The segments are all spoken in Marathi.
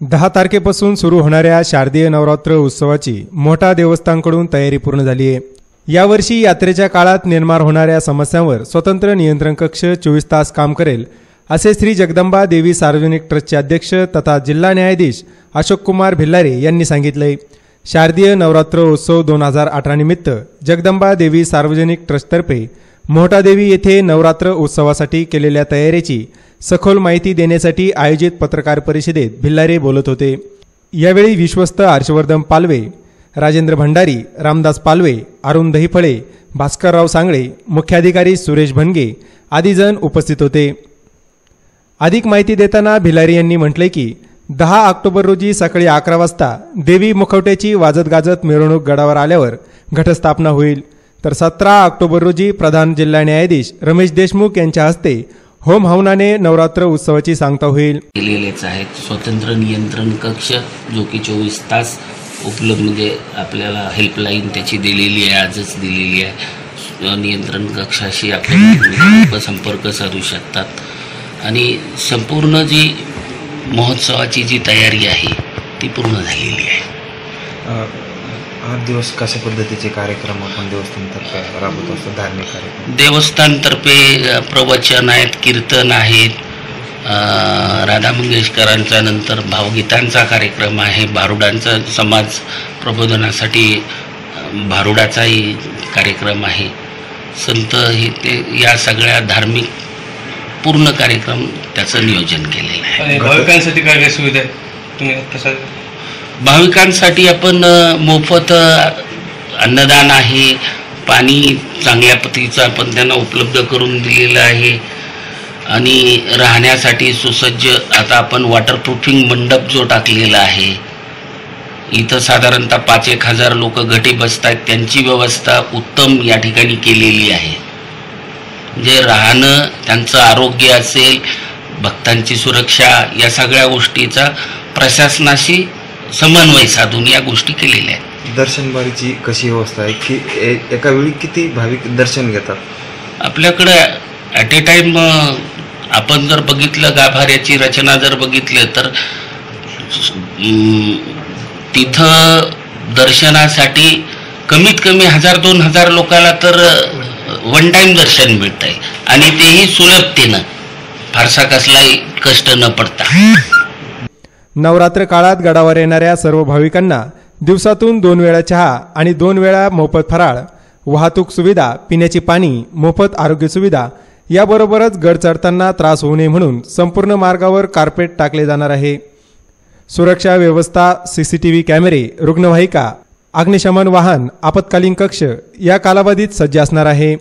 दहा तारखेपासून सुरू होणाऱ्या शारदीय नवरात्र उत्सवाची मोठा देवस्थानकडून तयारी पूर्ण झाली आहे यावर्षी यात्रेच्या काळात निर्माण होणाऱ्या समस्यांवर स्वतंत्र नियंत्रण कक्ष चोवीस तास काम करेल असे श्री जगदंबा देवी सार्वजनिक ट्रस्टचे अध्यक्ष तथा जिल्हा न्यायाधीश अशोक कुमार भिल्लारे यांनी सांगितलंय. शारदीय नवरात्र उत्सव दोन हजार अठरा निमित्त जगदंबा देवी सार्वजनिक ट्रस्टतर्फे मोहटादेवी येथे नवरात्र उत्सवासाठी केलेल्या तयारीची सखोल माहिती देण्यासाठी आयोजित पत्रकार परिषदेत भिल्लारे बोलत होते. यावेळी विश्वस्त हर्षवर्धन पालवे राजेंद्र भंडारी रामदास पालवे अरुण दहिफळे भास्करराव सांगळे मुख्याधिकारी सुरेश भनगे आदी जण उपस्थित होते. अधिक माहिती देताना भिलारी यांनी म्हटले की दहा ऑक्टोबर रोजी सकाळी अकरा वाजता देवी मुखवट्याची वाजत गाजत मिरवणूक गडावर आल्यावर घटस्थापना होईल. तर सतरा ऑक्टोबर रोजी प्रधान जिल्हा न्यायाधीश रमेश देशमुख यांच्या हस्ते होम हवनाने नवरात्र उत्सवाची सांगता होईल. केलेलेच आहेत. स्वतंत्र नियंत्रण कक्ष जो की चोवीस तास उपलब्ध म्हणजे आपल्याला हेल्पलाईन त्याची दिलेली आहे आजच दिलेली आहे. नियंत्रण कक्षाशी आपले संपर्क साधू शकतात. आणि संपूर्ण जी महोत्सवाची जी तयारी आहे ती पूर्ण झालेली आहे. आठ दिवस कशा पद्धतीचे कार्यक्रम आपण देवस्थानतर्फे राबवत असतो? धार्मिक कार्यक्रम. देवस्थानतर्फे प्रवचन आहेत कीर्तन आहेत. राधा मंगेशकरांचा नंतर भावगीतांचा कार्यक्रम आहे. भारुडांचा समाज प्रबोधनासाठी भारुडाचाही कार्यक्रम आहे. संत हे ते या सगळ्या धार्मिक पूर्ण कार्यक्रम त्याचं नियोजन केलेलं आहे. भाविकांसाठी काय काय सुविधा आहे तुम्ही कसं भाविकांसाठी आपण मोफत अन्नदान आहे. पाणी चांगल्या पद्धतीचं आपण त्यांना उपलब्ध करून दिलेलं आहे. आणि राहण्यासाठी सुसज्ज आता आपण वॉटरप्रूफिंग मंडप जो टाकलेला आहे इथं साधारणतः पाच एक हजार लोक घटी बसतात त्यांची व्यवस्था उत्तम या ठिकाणी केलेली आहे. म्हणजे राहणं त्यांचं आरोग्य असेल भक्तांची सुरक्षा या सगळ्या गोष्टीचा प्रशासनाशी समन्वय साधून या गोष्टी केलेल्या आहेत. दर्शनबारीची कशी व्यवस्था आहे? की ए- एका वेळी किती भाविक दर्शन घेतात? आपल्याकडे ॲट ए टाईम आपण जर बघितलं गाभाऱ्याची रचना जर बघितलं तर अं, तिथं दर्शनासाठी कमीत कमी हजार दोन हजार लोकांना तर वन टाईम दर्शन मिळत आहे आणि तेही सुलभतेनं. फारसा कसलाही कष्ट न पडता. नवरात्र काळात गडावर येणाऱ्या सर्व भाविकांना दिवसातून दोन वेळा चहा आणि दोन वेळा मोफत फराळ वाहतूक सुविधा पिण्याची पाणी मोफत आरोग्य सुविधा याबरोबरच गड चढताना त्रास होऊ नये म्हणून संपूर्ण मार्गावर कार्पेट टाकले जाणार आहे. सुरक्षा व्यवस्था सीसीटीव्ही कॅमेरे रुग्णवाहिका अग्निशमन वाहन आपत्कालीन कक्ष या कालावधीत सज्ज असणार आहे.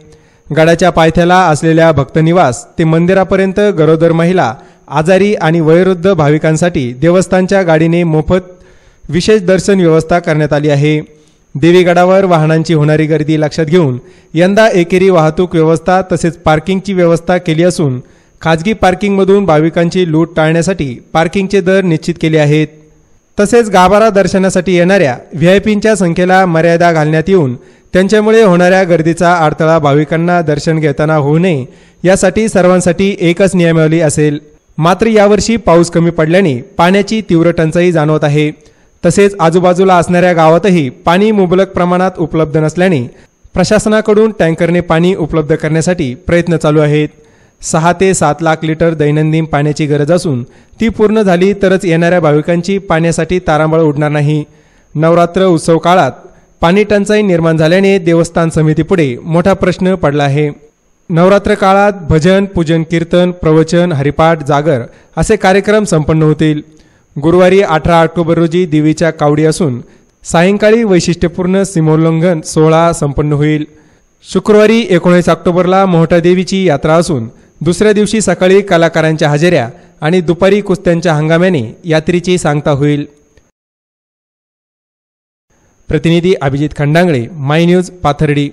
गडाच्या पायथ्याला असलेल्या भक्तनिवास ते मंदिरापर्यंत गरोदर महिला आजारी आणि वयोवृद्ध भाविकांसाठी देवस्थानच्या गाडीने मोफत विशेष दर्शन व्यवस्था करण्यात आली आहे. देवीगडावर वाहनांची होणारी गर्दी लक्षात घेऊन यंदा एकेरी वाहतूक व्यवस्था तसेच पार्किंगची व्यवस्था केली असून खाजगी पार्किंगमधून भाविकांची लूट टाळण्यासाठी पार्किंगचे दर निश्चित केले आहेत. तसेच गाभारा दर्शनासाठी येणाऱ्या व्ही आय संख्येला मर्यादा घालण्यात येऊन त्यांच्यामुळे होणाऱ्या गर्दीचा अडथळा भाविकांना दर्शन घेताना होऊ नये यासाठी सर्वांसाठी एकच नियमावली असेल. मात्र यावर्षी पाऊस कमी पडल्याने पाण्याची तीव्र टंचाई जाणवत आहे. तसेच आजूबाजूला असणाऱ्या गावातही पाणी मुबलक प्रमाणात उपलब्ध नसल्याने प्रशासनाकडून टँकरने पाणी उपलब्ध करण्यासाठी प्रयत्न चालू आहेत. सहा ते सात लाख लिटर दैनंदिन पाण्याची गरज असून ती पूर्ण झाली तरच येणाऱ्या भाविकांची पाण्यासाठी तारांबळ उडणार नाही. नवरात्र उत्सव काळात पाणी टंचाई निर्माण झाल्याने देवस्थान समितीपुढे मोठा प्रश्न पडला आहे. नवरात्र काळात भजन पूजन कीर्तन प्रवचन हरिपाठ जागर असे कार्यक्रम संपन्न होतील. गुरुवारी अठरा ऑक्टोबर रोजी देवीच्या कावडी असून सायंकाळी वैशिष्ट्यपूर्ण सीमोल्लंघन सोहळा संपन्न होईल. शुक्रवारी एकोणीस ऑक्टोबरला मोहटा देवीची यात्रा असून दुसऱ्या दिवशी सकाळी कलाकारांच्या हजेऱ्या आणि दुपारी कुस्त्यांच्या हंगाम्याने यात्रेची सांगता होईल. प्रतिनिधी अभिजित खंडांगळे माय न्यूज पाथर्डी.